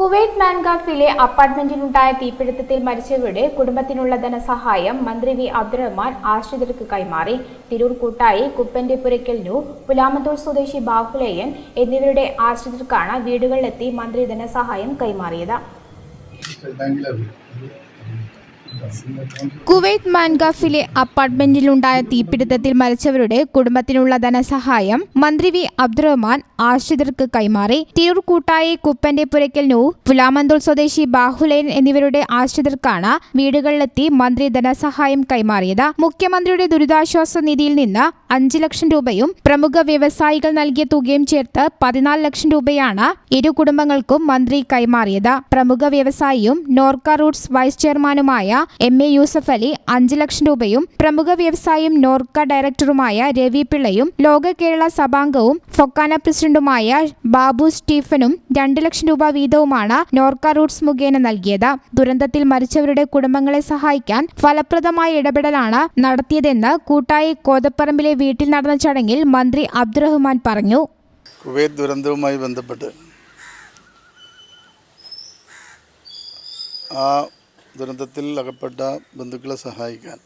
Kuwait മാൻഗാഫിലെ അപ്പാർട്ട്മെന്റിലുണ്ടായ തീപിടുത്തത്തിൽ മരിച്ചവരുടെ കുടുംബത്തിനുള്ള ധനസഹായം മന്ത്രി വി അബ്ദുറഹ്മാൻ ആശ്രിതർക്ക് കൈമാറി. തിരൂർ കൂട്ടായി കുപ്പന്റെ പുരയ്ക്കൽ നു പുലാമത്തൂർ സ്വദേശി ബാഹുലേയൻ എന്നിവരുടെ ആശ്രിതർക്കാണ് വീടുകളിലെത്തി മന്ത്രി ധനസഹായം കൈമാറിയത്. കുവൈറ്റ് മാൻഗാഫിലെ അപ്പാർട്ട്മെന്റിലുണ്ടായ തീപിടുത്തത്തിൽ മരിച്ചവരുടെ കുടുംബത്തിനുള്ള ധനസഹായം മന്ത്രി വി അബ്ദുറഹ്മാൻ ആശ്രിതർക്ക് കൈമാറി. തിരൂർ കൂട്ടായി കുപ്പന്റെ പുരയ്ക്കൽ നൂ പുലാമന്തൂർ സ്വദേശി ബാഹുലൈൻ എന്നിവരുടെ ആശ്രിതർക്കാണ് വീടുകളിലെത്തി മന്ത്രി ധനസഹായം കൈമാറിയത്. മുഖ്യമന്ത്രിയുടെ ദുരിതാശ്വാസ നിധിയിൽ നിന്ന് അഞ്ച് ലക്ഷം രൂപയും പ്രമുഖ വ്യവസായികൾ നൽകിയ തുകയും ചേർത്ത് പതിനാല് ലക്ഷം രൂപയാണ് ഇരു കുടുംബങ്ങൾക്കും മന്ത്രി കൈമാറിയത്. പ്രമുഖ വ്യവസായിയും നോർക്ക റൂട്ട്സ് വൈസ് ചെയർമാനുമായ എം. എ. യൂസഫ് അലി അഞ്ച് ലക്ഷം രൂപയും പ്രമുഖ വ്യവസായിയും നോർക്ക ഡയറക്ടറുമായ രവി പിള്ളയും ലോക കേരള സഭാംഗവും ഫൊക്കാന പ്രസിഡന്റുമായ ബാബു സ്റ്റീഫനും രണ്ട് ലക്ഷം രൂപ വീതവുമാണ് നോർക്ക റൂട്ട്സ് മുഖേന നൽകിയത്. ദുരന്തത്തിൽ മരിച്ചവരുടെ കുടുംബങ്ങളെ സഹായിക്കാൻ ഫലപ്രദമായ ഇടപെടലാണ് നടത്തിയതെന്ന് കൂട്ടായി കോതപ്പറമ്പിലെ വീട്ടിൽ നടന്ന ചടങ്ങിൽ മന്ത്രി അബ്ദുറഹ്മാൻ പറഞ്ഞു. കുവൈത്ത് ദുരന്തവുമായി ബന്ധപ്പെട്ട് ആ ദുരന്തത്തിൽ അകപ്പെട്ട ബന്ധുക്കളെ സഹായിക്കാൻ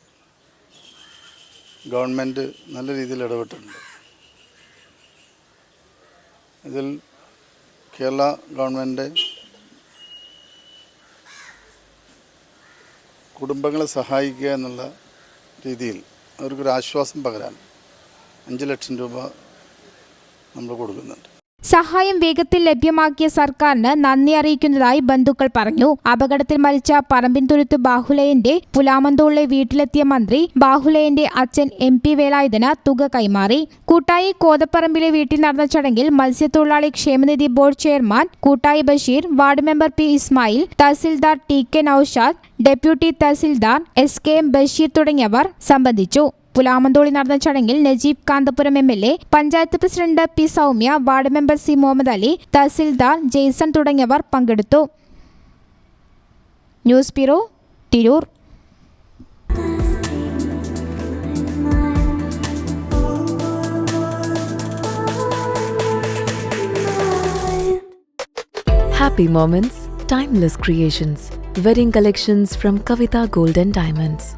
ഗവൺമെന്റ് നല്ല രീതിയിൽ ഇടപെട്ടിട്ടുണ്ട്. ഇതിൽ കേരള ഗവൺമെന്റ് കുടുംബങ്ങളെ സഹായിക്കുക എന്നുള്ള രീതിയിൽ അവർക്കൊരു ആശ്വാസം പകരാൻ അഞ്ച് ലക്ഷം രൂപ നമ്മൾ കൊടുക്കുന്നുണ്ട്. സഹായം വേഗത്തിൽ ലഭ്യമാക്കിയ സർക്കാരിന് നന്ദി അറിയിക്കുന്നതായി ബന്ധുക്കൾ പറഞ്ഞു. അപകടത്തിൽ മരിച്ച പറമ്പിൻതുരുത്ത് ബാഹുലയന്റെ പുലാമന്തോളിലെ വീട്ടിലെത്തിയ മന്ത്രി ബാഹുലയന്റെ അച്ഛൻ എം പി വേലായുധന് തുക കൈമാറി. കൂട്ടായി കോതപ്പറമ്പിലെ വീട്ടിൽ നടന്ന ചടങ്ങിൽ മത്സ്യത്തൊഴിലാളി ക്ഷേമനിധി board chairman Koottayi Basheer ward member P Ismail tahsildar T K Naushad deputy tahsildar S K M Basheer തുടങ്ങിയവർ സംബന്ധിച്ചു. പുലാമന്തോളി നടന്ന ചടങ്ങിൽ Najeeb Kanthapuram M L A panchayat president P Soumya ward member C Muhammad Ali tahsildar Jaison തുടങ്ങിയവർ പങ്കെടുത്തു news bureau Tirur Happy moments, timeless creations. Wedding collections from Kavita Gold and Diamonds.